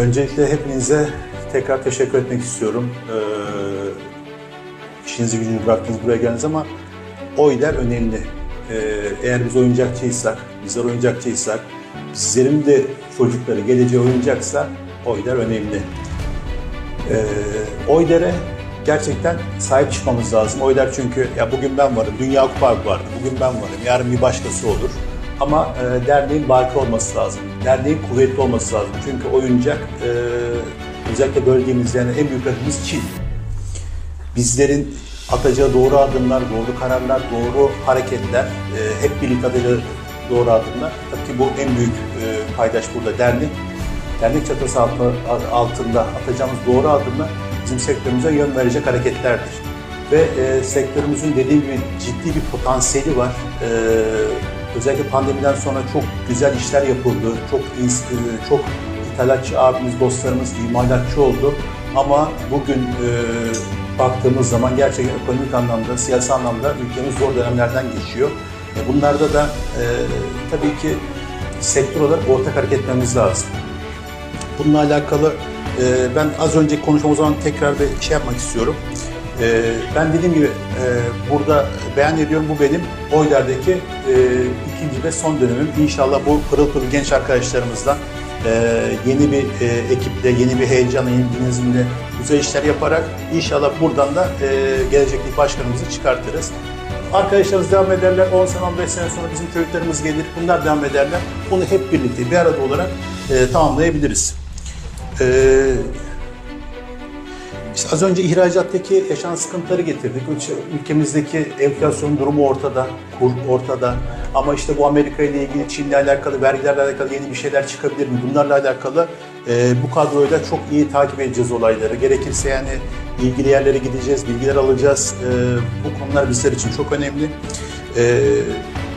Öncelikle hepinize tekrar teşekkür etmek istiyorum. Ee, işinizi gücünüzü bıraktınız buraya geldiniz ama oylar önemli. Ee, eğer biz oyuncakçıysak, bizler oyuncakçıysak, sizlerin de çocukları geleceği oyuncaksa oylar önemli. Ee, oylara gerçekten sahip çıkmamız lazım. Oylar çünkü ya bugün ben varım, Dünya Kupa vardı, bugün ben varım, yarın bir başkası olur. Ama e, derneğin baki olması lazım. Derneğin kuvvetli olması lazım. Çünkü oyuncak e, özellikle bölgemizde yani en büyük rakibimiz Çin. Bizlerin atacağı doğru adımlar, doğru kararlar, doğru hareketler, e, hep birlikte atacağı doğru adımlar. Tabii ki bu en büyük e, paydaş burada dernek. Dernek çatısı altı- altında atacağımız doğru adımlar bizim sektörümüze yön verecek hareketlerdir. Ve e, sektörümüzün dediğim gibi ciddi bir potansiyeli var. E, özellikle pandemiden sonra çok güzel işler yapıldı. Çok e, çok ithalatçı abimiz, dostlarımız imalatçı oldu. Ama bugün e, baktığımız zaman gerçekten ekonomik anlamda, siyasi anlamda ülkemiz zor dönemlerden geçiyor. E, bunlarda da e, tabii ki sektör olarak ortak hareket etmemiz lazım. Bununla alakalı e, ben az önce konuşmamız zaman tekrar bir şey yapmak istiyorum. E, ben dediğim gibi e, burada beyan ediyorum bu benim Oylar'daki e, ikinci ve son dönemim. İnşallah bu pırıl pırıl genç arkadaşlarımızdan e, yeni bir e, ekiple, yeni bir heyecanla, yeni bir dinamizmle güzel işler yaparak inşallah buradan da e, gelecekteki başkanımızı çıkartırız. Arkadaşlarımız devam ederler. 10 sene, 15 sene sonra bizim çocuklarımız gelir. Bunlar devam ederler. Bunu hep birlikte bir arada olarak e, tamamlayabiliriz. Ee, işte az önce ihracattaki yaşanan sıkıntıları getirdik. Ülke- Ülkemizdeki enflasyon durumu ortada, kur ortada. Ama işte bu Amerika ile ilgili, Çin'le alakalı, vergilerle alakalı yeni bir şeyler çıkabilir mi? Bunlarla alakalı e, bu kadroyla çok iyi takip edeceğiz olayları. Gerekirse yani ilgili yerlere gideceğiz, bilgiler alacağız. E, bu konular bizler için çok önemli. E,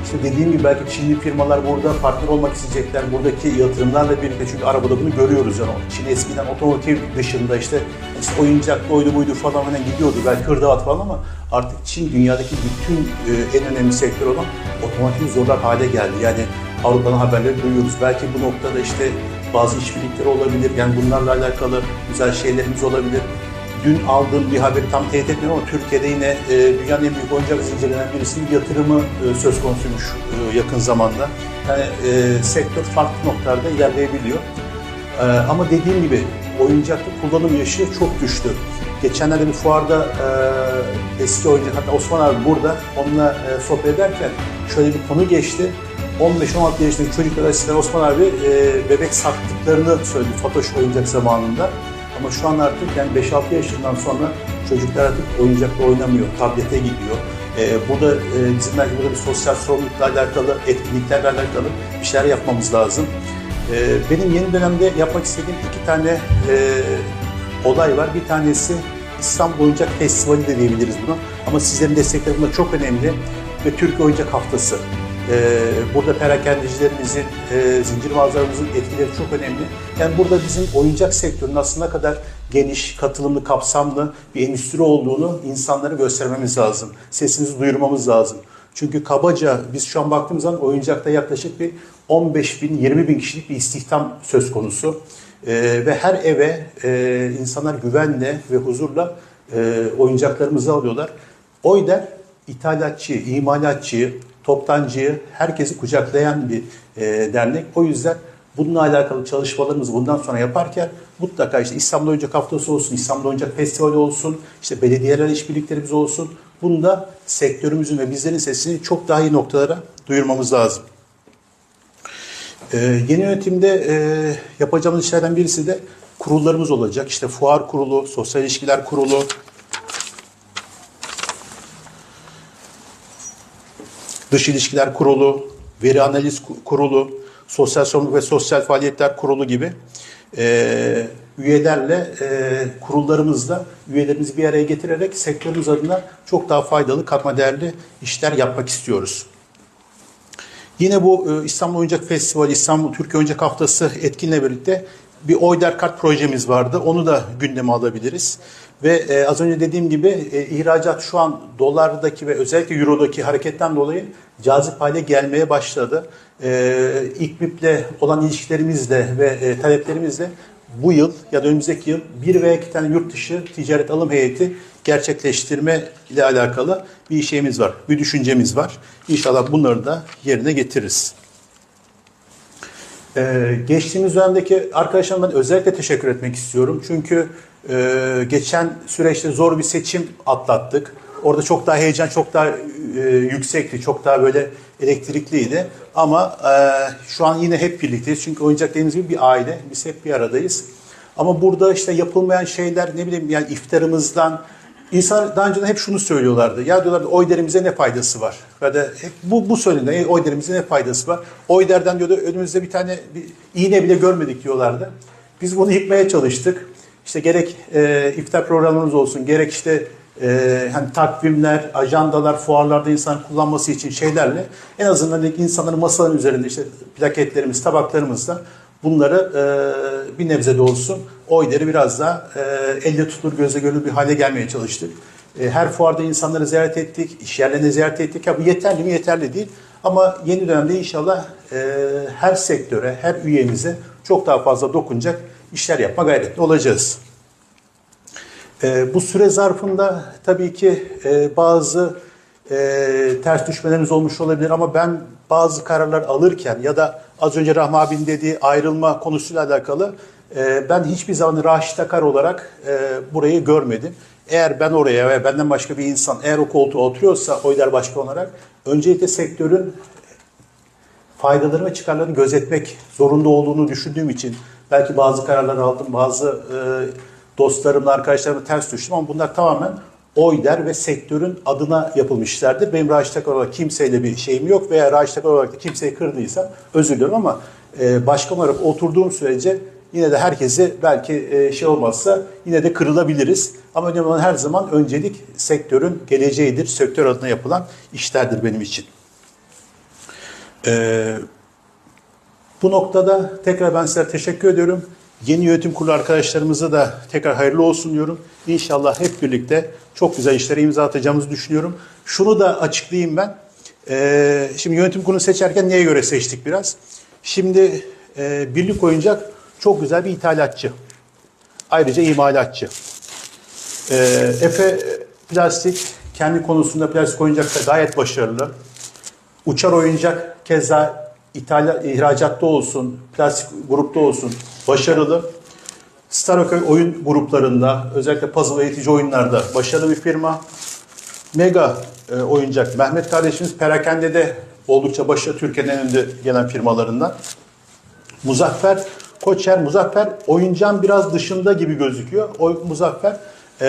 işte dediğim gibi belki Çinli firmalar burada partner olmak isteyecekler. Buradaki yatırımlarla birlikte çünkü arabada bunu görüyoruz yani. Çin eskiden otomotiv dışında işte, işte oyuncak oydu buydu falan falan gidiyordu. Belki hırdavat falan ama artık Çin dünyadaki bütün e, en önemli sektör olan otomotiv zorlar hale geldi. Yani Avrupa'nın haberleri duyuyoruz. Belki bu noktada işte bazı işbirlikleri olabilir. Yani bunlarla alakalı güzel şeylerimiz olabilir. Dün aldığım bir haberi tam teyit etmiyorum ama Türkiye'de yine e, dünyanın en büyük oyuncak zincirlerinden birisinin yatırımı e, söz konusuymuş e, yakın zamanda. Yani e, sektör farklı noktalarda ilerleyebiliyor. E, ama dediğim gibi oyuncakta kullanım yaşı çok düştü. Geçenlerde bir fuarda e, eski oyuncak, hatta Osman abi burada onunla e, sohbet ederken şöyle bir konu geçti. 15-16 yaşındaki çocuklar eskiden Osman abi e, bebek sattıklarını söyledi Fatoş oyuncak zamanında. Ama şu an artık yani 5-6 yaşından sonra çocuklar artık oyuncakla oynamıyor, tablete gidiyor. Ee, burada e, bizim belki burada bir sosyal sorumlulukla alakalı, etkinliklerle alakalı bir şeyler yapmamız lazım. Ee, benim yeni dönemde yapmak istediğim iki tane e, olay var. Bir tanesi İstanbul Oyuncak Festivali de diyebiliriz buna. Ama sizlerin destekleri çok önemli. Ve Türkiye Oyuncak Haftası. Ee, burada perakendecilerimizin, e, zincir mağazalarımızın etkileri çok önemli. Yani burada bizim oyuncak sektörünün aslında kadar geniş, katılımlı, kapsamlı bir endüstri olduğunu insanlara göstermemiz lazım. Sesimizi duyurmamız lazım. Çünkü kabaca biz şu an baktığımız zaman oyuncakta yaklaşık bir 15 bin, 20 bin kişilik bir istihdam söz konusu. Ee, ve her eve e, insanlar güvenle ve huzurla e, oyuncaklarımızı alıyorlar. Oyder ithalatçıyı, imalatçıyı, toptancıyı, herkesi kucaklayan bir e, dernek. O yüzden bununla alakalı çalışmalarımızı bundan sonra yaparken mutlaka işte İstanbul Oyuncak Haftası olsun, İstanbul Oyuncak Festivali olsun, işte belediyeler işbirliklerimiz olsun. Bunda sektörümüzün ve bizlerin sesini çok daha iyi noktalara duyurmamız lazım. Ee, yeni yönetimde e, yapacağımız işlerden birisi de kurullarımız olacak. İşte fuar kurulu, sosyal ilişkiler kurulu, Dış İlişkiler Kurulu, Veri Analiz Ku- Kurulu, Sosyal Sorumluluk ve Sosyal Faaliyetler Kurulu gibi e, üyelerle, e, kurullarımızla üyelerimizi bir araya getirerek sektörümüz adına çok daha faydalı, katma değerli işler yapmak istiyoruz. Yine bu e, İstanbul Oyuncak Festivali, İstanbul Türkiye Oyuncak Haftası etkinle birlikte bir Oyder Kart projemiz vardı. Onu da gündeme alabiliriz. Ve e, az önce dediğim gibi e, ihracat şu an dolardaki ve özellikle eurodaki hareketten dolayı cazip hale gelmeye başladı. E, İKBİP'le olan ilişkilerimizle ve e, taleplerimizle bu yıl ya da önümüzdeki yıl bir veya iki tane yurt dışı ticaret alım heyeti gerçekleştirme ile alakalı bir şeyimiz var, bir düşüncemiz var. İnşallah bunları da yerine getiririz. Ee, geçtiğimiz dönemdeki arkadaşlarıma özellikle teşekkür etmek istiyorum. Çünkü e, geçen süreçte zor bir seçim atlattık. Orada çok daha heyecan, çok daha e, yüksekti, çok daha böyle elektrikliydi. Ama e, şu an yine hep birlikteyiz. Çünkü oyuncak dediğimiz gibi bir aile. Biz hep bir aradayız. Ama burada işte yapılmayan şeyler ne bileyim yani iftarımızdan İnsan daha önceden hep şunu söylüyorlardı. Ya diyorlardı oy derimize ne faydası var? Ya da hep bu, bu söyleniyor. Oy derimize ne faydası var? Oy derden diyordu önümüzde bir tane bir iğne bile görmedik diyorlardı. Biz bunu yıkmaya çalıştık. İşte gerek e, iftar programlarımız olsun, gerek işte e, hani takvimler, ajandalar, fuarlarda insan kullanması için şeylerle en azından insanların masaların üzerinde işte plaketlerimiz, tabaklarımızla bunları e, bir nebze de olsun oyları biraz daha e, elle tutulur, gözle görülür bir hale gelmeye çalıştık. E, her fuarda insanları ziyaret ettik, iş yerlerini ziyaret ettik. Ya bu yeterli mi? Yeterli değil. Ama yeni dönemde inşallah e, her sektöre, her üyemize çok daha fazla dokunacak işler yapma gayretli olacağız. E, bu süre zarfında tabii ki e, bazı e, ters düşmelerimiz olmuş olabilir ama ben bazı kararlar alırken ya da az önce Rahmi abinin dediği ayrılma konusuyla alakalı e, ben hiçbir zaman Raşit Akar olarak e, burayı görmedim. Eğer ben oraya veya benden başka bir insan eğer o koltuğa oturuyorsa Oyder Başkan olarak öncelikle sektörün faydaları ve çıkarlarını gözetmek zorunda olduğunu düşündüğüm için belki bazı kararlar aldım, bazı e, dostlarımla, arkadaşlarımla ters düştüm ama bunlar tamamen Oyder ve sektörün adına yapılmış işlerdir. Benim Raşit Akar olarak kimseyle bir şeyim yok veya Raşit Akar olarak da kimseyi kırdıysam özür diliyorum ama e, başkan olarak oturduğum sürece yine de herkesi belki e, şey olmazsa yine de kırılabiliriz. Ama önemli olan her zaman öncelik sektörün geleceğidir. Sektör adına yapılan işlerdir benim için. Ee, bu noktada tekrar ben size teşekkür ediyorum. Yeni yönetim kurulu arkadaşlarımıza da tekrar hayırlı olsun diyorum. İnşallah hep birlikte çok güzel işlere imza atacağımızı düşünüyorum. Şunu da açıklayayım ben. Ee, şimdi yönetim kurulu seçerken neye göre seçtik biraz? Şimdi e, birlik oyuncak çok güzel bir ithalatçı. Ayrıca imalatçı. Ee, Efe Plastik kendi konusunda plastik oyuncakta gayet başarılı. Uçar oyuncak keza ithal, ihracatta olsun, plastik grupta olsun başarılı. Staroköy oyun gruplarında özellikle puzzle eğitici oyunlarda başarılı bir firma. Mega e, oyuncak Mehmet kardeşimiz perakendede oldukça başarılı Türkiye'nin en önde gelen firmalarından. Muzaffer Koçer, Muzaffer oyuncağın biraz dışında gibi gözüküyor. O Muzaffer e,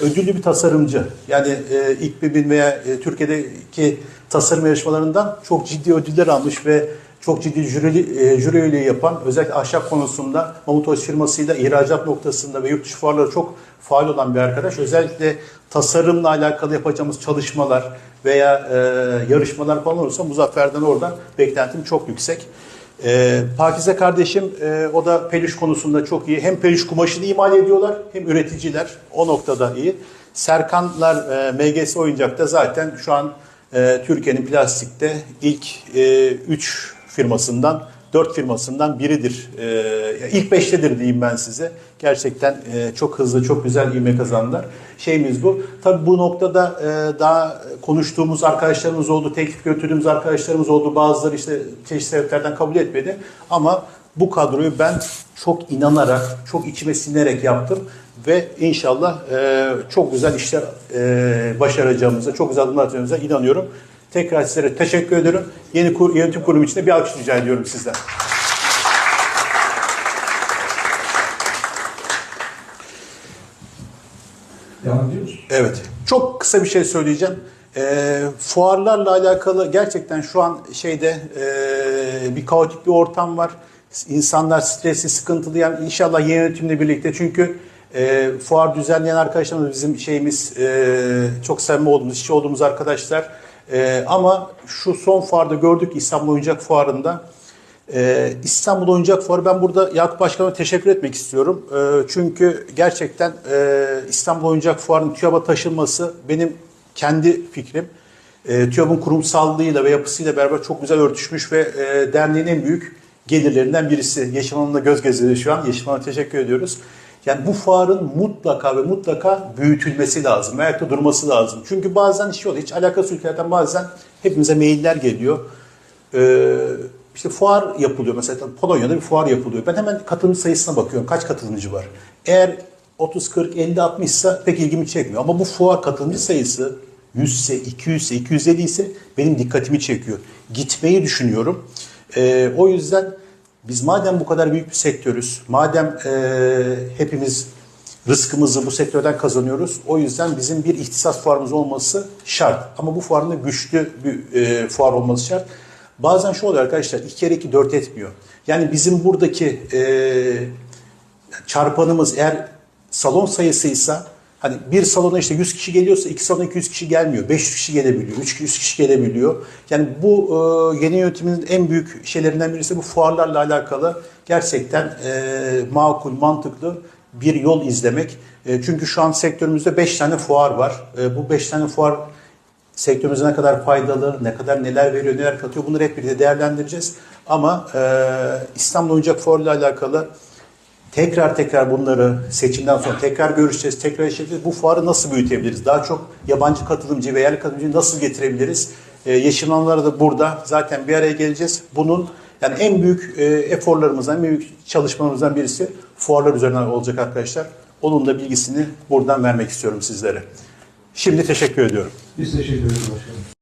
ödüllü bir tasarımcı. Yani e, ilk bir veya e, Türkiye'deki tasarım yarışmalarından çok ciddi ödüller almış ve çok ciddi jüri, e, jüri üyeliği yapan özellikle ahşap konusunda Mamut Öz firmasıyla ihracat noktasında ve yurt dışı fuarları çok faal olan bir arkadaş. Özellikle tasarımla alakalı yapacağımız çalışmalar veya e, yarışmalar falan olursa Muzaffer'den orada beklentim çok yüksek. Ee, Pakize kardeşim e, o da peluş konusunda çok iyi. Hem peluş kumaşını imal ediyorlar hem üreticiler o noktada iyi. Serkanlar e, MGS oyuncakta zaten şu an e, Türkiye'nin plastikte ilk 3 e, firmasından 4 firmasından biridir. E, ilk 5'tedir diyeyim ben size. Gerçekten e, çok hızlı, çok güzel ivme kazandılar. Şeyimiz bu. Tabii bu noktada e, daha konuştuğumuz arkadaşlarımız oldu, teklif götürdüğümüz arkadaşlarımız oldu. Bazıları işte çeşitli sebeplerden kabul etmedi. Ama bu kadroyu ben çok inanarak, çok içime sinerek yaptım ve inşallah e, çok güzel işler e, başaracağımıza, çok güzel adımlar atacağımıza inanıyorum. Tekrar sizlere teşekkür ederim. Yeni kur, yönetim kurumu için de bir alkış rica ediyorum sizden. Devam ediyoruz. Evet. Çok kısa bir şey söyleyeceğim. E, fuarlarla alakalı gerçekten şu an şeyde e, bir kaotik bir ortam var. İnsanlar stresli, sıkıntılı. Yani inşallah yeni yönetimle birlikte çünkü e, fuar düzenleyen arkadaşlarımız bizim şeyimiz e, çok samimi olduğumuz, işçi olduğumuz arkadaşlar. E, ama şu son fuarda gördük İstanbul Oyuncak Fuarı'nda ee, İstanbul Oyuncak Fuarı ben burada Yakup Başkan'a teşekkür etmek istiyorum. Ee, çünkü gerçekten e, İstanbul Oyuncak Fuarı'nın TÜYAP'a taşınması benim kendi fikrim. E, TÜYAP'ın kurumsallığıyla ve yapısıyla beraber çok güzel örtüşmüş ve e, derneğin en büyük gelirlerinden birisi. Yeşim Hanım'la göz gezdiriyor şu an. Yeşim Hanım'a teşekkür ediyoruz. Yani bu fuarın mutlaka ve mutlaka büyütülmesi lazım. Ayakta durması lazım. Çünkü bazen şey oluyor. Hiç alakası ülkelerden bazen hepimize mailler geliyor. Ee, işte fuar yapılıyor. Mesela Polonya'da bir fuar yapılıyor. Ben hemen katılımcı sayısına bakıyorum. Kaç katılımcı var? Eğer 30, 40, 50, 60 ise pek ilgimi çekmiyor. Ama bu fuar katılımcı sayısı 100 ise, 200 ise, 250 ise benim dikkatimi çekiyor. Gitmeyi düşünüyorum. Ee, o yüzden biz madem bu kadar büyük bir sektörüz, madem e, hepimiz rızkımızı bu sektörden kazanıyoruz. O yüzden bizim bir ihtisas fuarımız olması şart. Ama bu fuarın da güçlü bir e, fuar olması şart. Bazen şu oluyor arkadaşlar, iki kere iki dört etmiyor. Yani bizim buradaki e, çarpanımız eğer salon sayısıysa hani bir salona işte 100 kişi geliyorsa iki salona 200 kişi gelmiyor. 500 kişi gelebiliyor. 300 kişi gelebiliyor. Yani bu e, yeni yönetimin en büyük şeylerinden birisi bu fuarlarla alakalı gerçekten e, makul, mantıklı bir yol izlemek. E, çünkü şu an sektörümüzde 5 tane fuar var. E, bu 5 tane fuar sektörümüze ne kadar faydalı, ne kadar neler veriyor, neler katıyor bunları hep birlikte değerlendireceğiz. Ama e, İstanbul Oyuncak Fuarı ile alakalı tekrar tekrar bunları seçimden sonra tekrar görüşeceğiz, tekrar işleyeceğiz. Bu fuarı nasıl büyütebiliriz? Daha çok yabancı katılımcı ve yerli katılımcıyı nasıl getirebiliriz? E, Yeşilanlar da burada zaten bir araya geleceğiz. Bunun yani en büyük e, eforlarımızdan, en büyük çalışmalarımızdan birisi fuarlar üzerinden olacak arkadaşlar. Onun da bilgisini buradan vermek istiyorum sizlere. Şimdi teşekkür ediyorum. Biz teşekkür ederiz başkanım.